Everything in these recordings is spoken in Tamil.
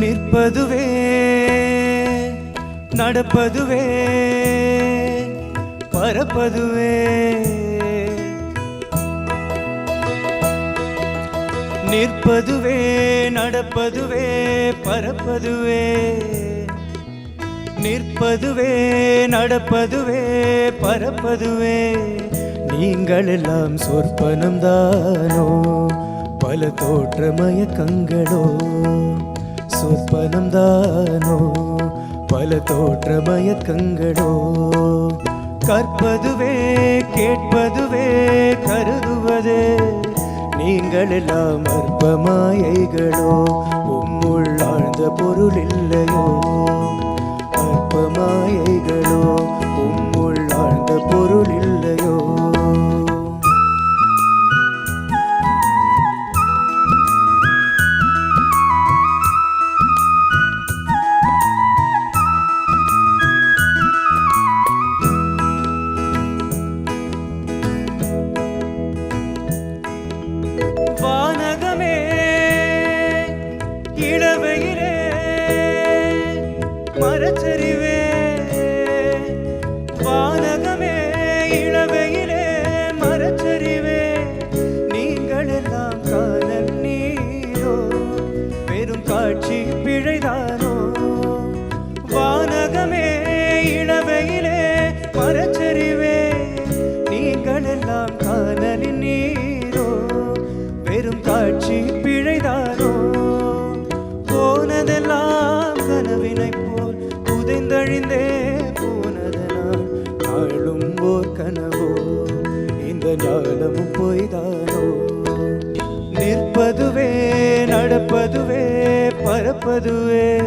நிற்பதுவே நடப்பதுவே பரப்பதுவே. நிற்பதுவே நடப்பதுவே பரப்பதுவே. நிற்பதுவே நடப்பதுவே பரப்பதுவே. நீங்கள் எல்லாம் சொற்பனம் தானோ பல தோற்ற மயக்கங்களோ சொற்பனம் தானோ பல தோற்ற மயக்கங்களோ கற்பதுவே கேட்பதுவே கருதுவதே? நீங்கள் எல்லாம் அற்ப மாயைகளோ உம்முள் ஆழ்ந்த பொருள் இல்லையோ? அற்ப மாயைகள் ஓர் கனவோ? இந்த ஞானமும் பொய்தானோ? நிற்பதுவே நடப்பதுவே பறப்பதுவே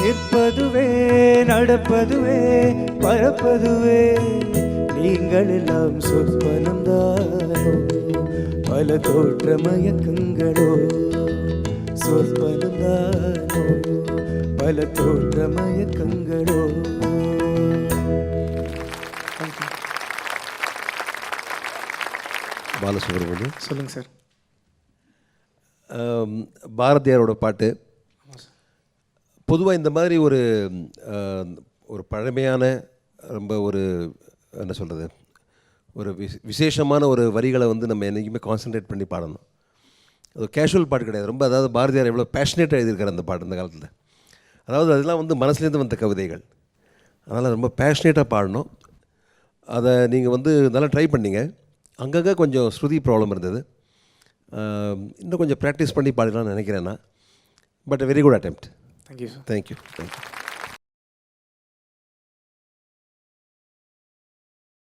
நிற்பதுவே நடப்பதுவே பறப்பதுவே நீங்கள் எல்லாம் சொற்பனந்தானோ பல தோற்ற மயக்கங்களோ? சொற்பனம் பல தோற்ற மயக்கங்களோ? பாலசுப்ரமணியம். சொல்லுங்க சார். பாரதியாரோட பாட்டு. பொதுவாக இந்த மாதிரி ஒரு ஒரு பழமையான ரொம்ப ஒரு என்ன சொல்கிறது ஒரு விச விசேஷமான ஒரு வரிகளை வந்து நம்ம என்றைக்குமே கான்சென்ட்ரேட் பண்ணி பாடணும். அது கேஷுவல் பாட்டு கிடையாது. ரொம்ப அதாவது பாரதியார் எவ்வளோ பேஷனேட்டாக எழுதியிருக்காரு அந்த பாட்டு அந்த காலத்தில். அதாவது அதெல்லாம் வந்து மனசுலேருந்து வந்த கவிதைகள். அதனால் ரொம்ப பேஷனேட்டாக பாடணும். அதை நீங்கள் வந்து நல்லா ட்ரை பண்ணீங்க. அங்கங்கே கொஞ்சம் ஸ்ருதி ப்ராப்ளம் இருந்தது. இன்னும் கொஞ்சம் ப்ராக்டிஸ் பண்ணி பாடலாம்னு நினைக்கிறேன் நான். But very good attempt thank you sir thank you thank you